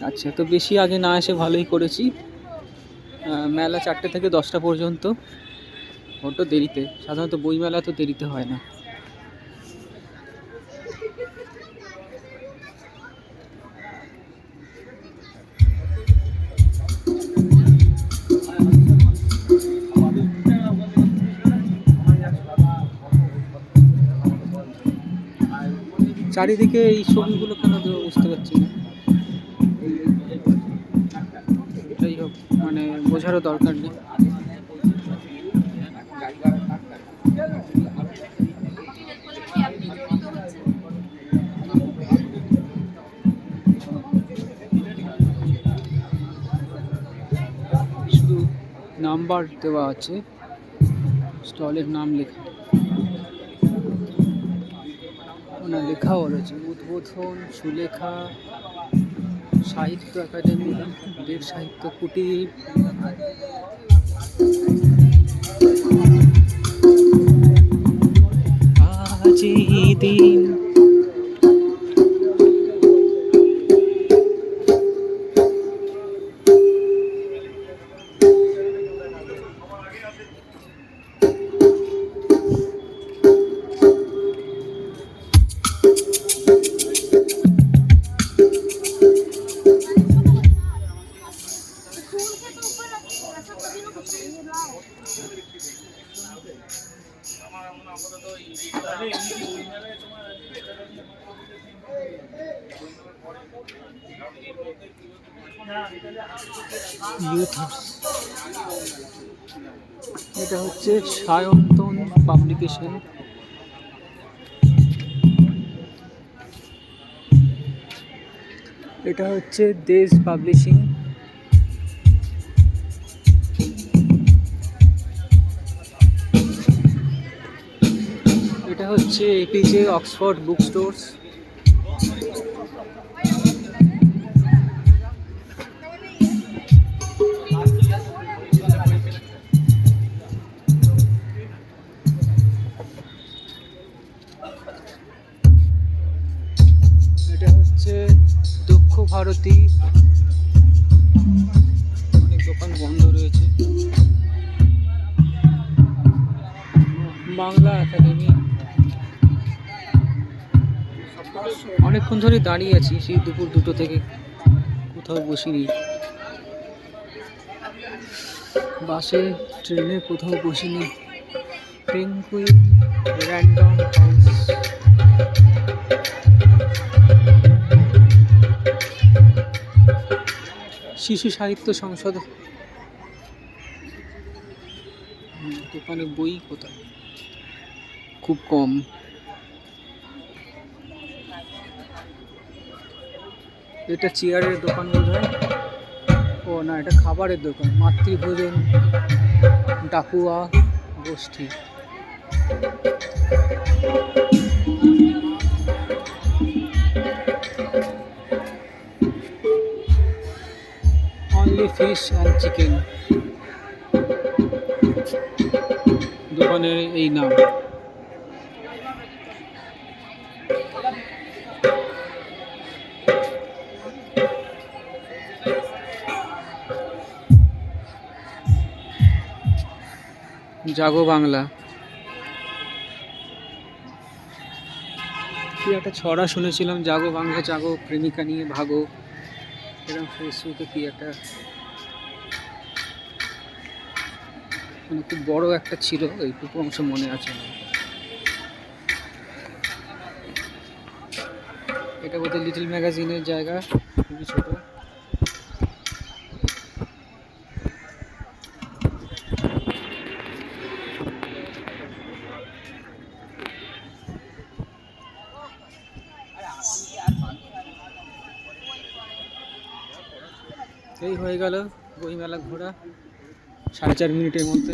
আচ্ছা তো বেশি আগে না এসে ভালোই করেছি। মেলা চারটে থেকে দশটা পর্যন্ত। বড্ড দেরিতে। সাধারণত বই মেলা তো দেরিতে হয় না। চারিদিকে এই ছবিগুলো কেন বুঝতে পারছি না। যাই হোক মানে বোঝারও দরকার নেই। শুধু নাম্বার দেওয়া আছে, স্টলের নাম লেখা। না, লেখাও রয়েছে। উদ্বোধন, সুলেখা সাহিত্য একাডেমি দেব সাহিত্য কুটির দিন এটা হচ্ছে সায়ন্তন পাবলিকেশন। এটা হচ্ছে দেশ পাবলিশিং। এটা হচ্ছে এপিজে অক্সফোর্ড বুক স্টোর্স এটা হচ্ছে দক্ষ ভারতী। অনেক দোকান বন্ধ রয়েছে। বাংলা একাডেমি। অনেকক্ষণ ধরে দাঁড়িয়ে আছি, সেই দুপুর দুটো থেকে। কোথাও বসিনি। বাসে, ট্রেনে কোথাও বসিনি। পেঙ্গুইন র্যান্ডম শিশু সাহিত্য সংসদ। দোকানে বই কোথায়? খুব কম। এটা চেয়ারের দোকান বোধ হয়। ও না, এটা খাবারের দোকান। মাতৃভোজন, ডাকুয়া, গোষ্ঠী। অনলি ফিশ অ্যান্ড চিকেন দোকানের এই নাম। জাগো বাংলা। কি একটা ছড়া শুনেছিলাম, জাগো বাংলা, জাগো প্রেমিকা নিয়ে ভাগো। এরকম ফেসবুকে কি একটা মানে খুব বড় একটা ছিল, এইটুকু অংশ মনে আছে। এটা বোধহয় লিটল ম্যাগাজিনের জায়গা, খুবই ছোট। এই হয়ে গেল বইমেলা ঘোরা সাড়ে চার মিনিটের মধ্যে।